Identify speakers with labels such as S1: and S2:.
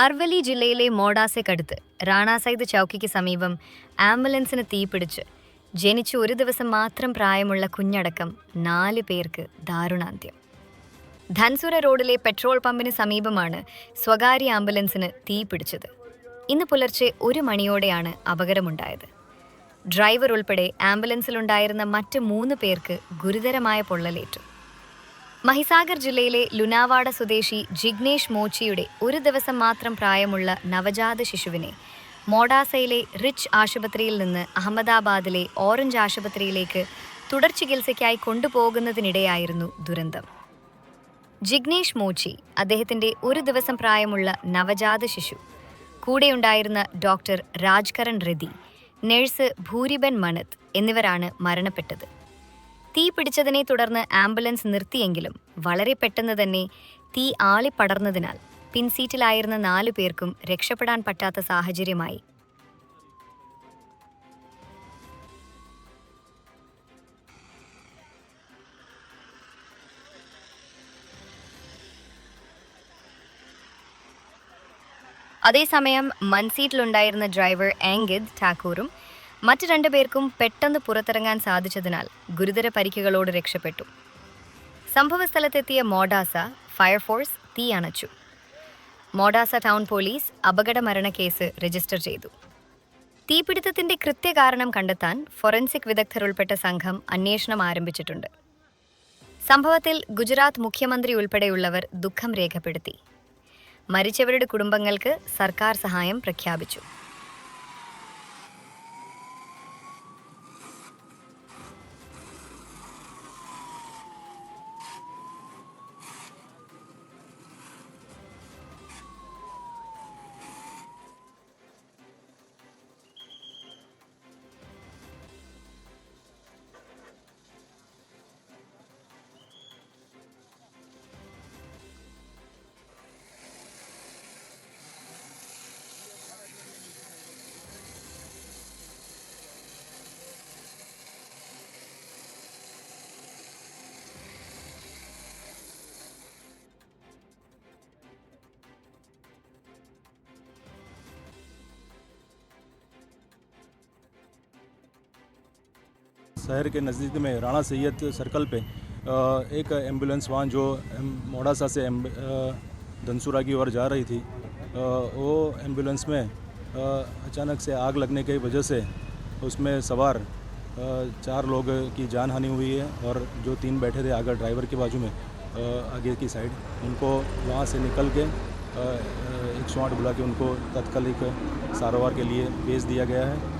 S1: അർവലി ജില്ലയിലെ മോഡാസയ്ക്കടുത്ത് റാണാസൈദ് ചൌക്കിക്ക് സമീപം ആംബുലൻസിന് തീപിടിച്ച് ജനിച്ചു ഒരു ദിവസം മാത്രം പ്രായമുള്ള കുഞ്ഞടക്കം നാല് പേർക്ക് ദാരുണാന്ത്യം. ധൻസുര റോഡിലെ പെട്രോൾ പമ്പിന് സമീപമാണ് സ്വകാര്യ ആംബുലൻസിന് തീപിടിച്ചത്. ഇന്ന് പുലർച്ചെ ഒരു മണിയോടെയാണ് അപകടമുണ്ടായത്. ഡ്രൈവർ ഉൾപ്പെടെ ആംബുലൻസിലുണ്ടായിരുന്ന മറ്റ് മൂന്ന് പേർക്ക് ഗുരുതരമായ പൊള്ളലേറ്റു. മഹിസാഗർ ജില്ലയിലെ ലുനാവാഡ സ്വദേശി ജിഗ്നേഷ് മോച്ചിയുടെ ഒരു ദിവസം മാത്രം പ്രായമുള്ള നവജാത ശിശുവിനെ മോഡാസയിലെ റിച്ച് ആശുപത്രിയിൽ നിന്ന് അഹമ്മദാബാദിലെ ഓറഞ്ച് ആശുപത്രിയിലേക്ക് തുടർ ചികിത്സയ്ക്കായി കൊണ്ടുപോകുന്നതിനിടെയായിരുന്നു ദുരന്തം. ജിഗ്നേഷ് മോച്ചി അദ്ദേഹത്തിന്റെ ഒരു ദിവസം പ്രായമുള്ള നവജാത ശിശു. കൂടെയുണ്ടായിരുന്ന ഡോക്ടർ രാജ്കരൺ റെദി നഴ്സ് ഭൂരിബൻ മണത് എന്നിവരാണ് മരണപ്പെട്ടത്. തീ പിടിച്ചതിനെ തുടർന്ന് ആംബുലൻസ് നിർത്തിയെങ്കിലും വളരെ പെട്ടെന്ന് തന്നെ തീ ആളിപ്പടർന്നതിനാൽ പിൻസീറ്റിലായിരുന്ന നാലു പേർക്കും രക്ഷപ്പെടാൻ പറ്റാത്ത സാഹചര്യമായി. അതേസമയം മൺസീറ്റിലുണ്ടായിരുന്ന ഡ്രൈവർ ആംഗിദ് ഠാക്കൂറും മറ്റു രണ്ടുപേർക്കും പെട്ടെന്ന് പുറത്തിറങ്ങാൻ സാധിച്ചതിനാൽ ഗുരുതര പരിക്കുകളോട് രക്ഷപ്പെട്ടു. സംഭവസ്ഥലത്തെത്തിയ മോഡാസ ഫയർഫോഴ്സ് തീ അണച്ചു. മോഡാസ ടൗൺ പോലീസ് അപകട കേസ് രജിസ്റ്റർ ചെയ്തു. തീപിടുത്തത്തിന്റെ കൃത്യകാരണം കണ്ടെത്താൻ ഫോറൻസിക് വിദഗ്ധർ ഉൾപ്പെട്ട സംഘം അന്വേഷണം ആരംഭിച്ചിട്ടുണ്ട്. സംഭവത്തിൽ ഗുജറാത്ത് മുഖ്യമന്ത്രി ഉൾപ്പെടെയുള്ളവർ ദുഃഖം രേഖപ്പെടുത്തി. മരിച്ചവരുടെ കുടുംബങ്ങൾക്ക് സർക്കാർ സഹായം പ്രഖ്യാപിച്ചു.
S2: शहर के नज़दीक में राणा सैयद सर्कल पे एक एंबुलेंस वाहन जो मोडासा से धनसुरा की ओर जा रही थी वो एंबुलेंस में अचानक से आग लगने की वजह से उसमें सवार चार लोग की जान हानि हुई है और जो तीन बैठे थे आगे ड्राइवर के बाजू में आगे की साइड, उनको वहाँ से निकल के एक सौ आठ बुला के उनको तत्कालिक सारोवार के लिए भेज दिया गया है।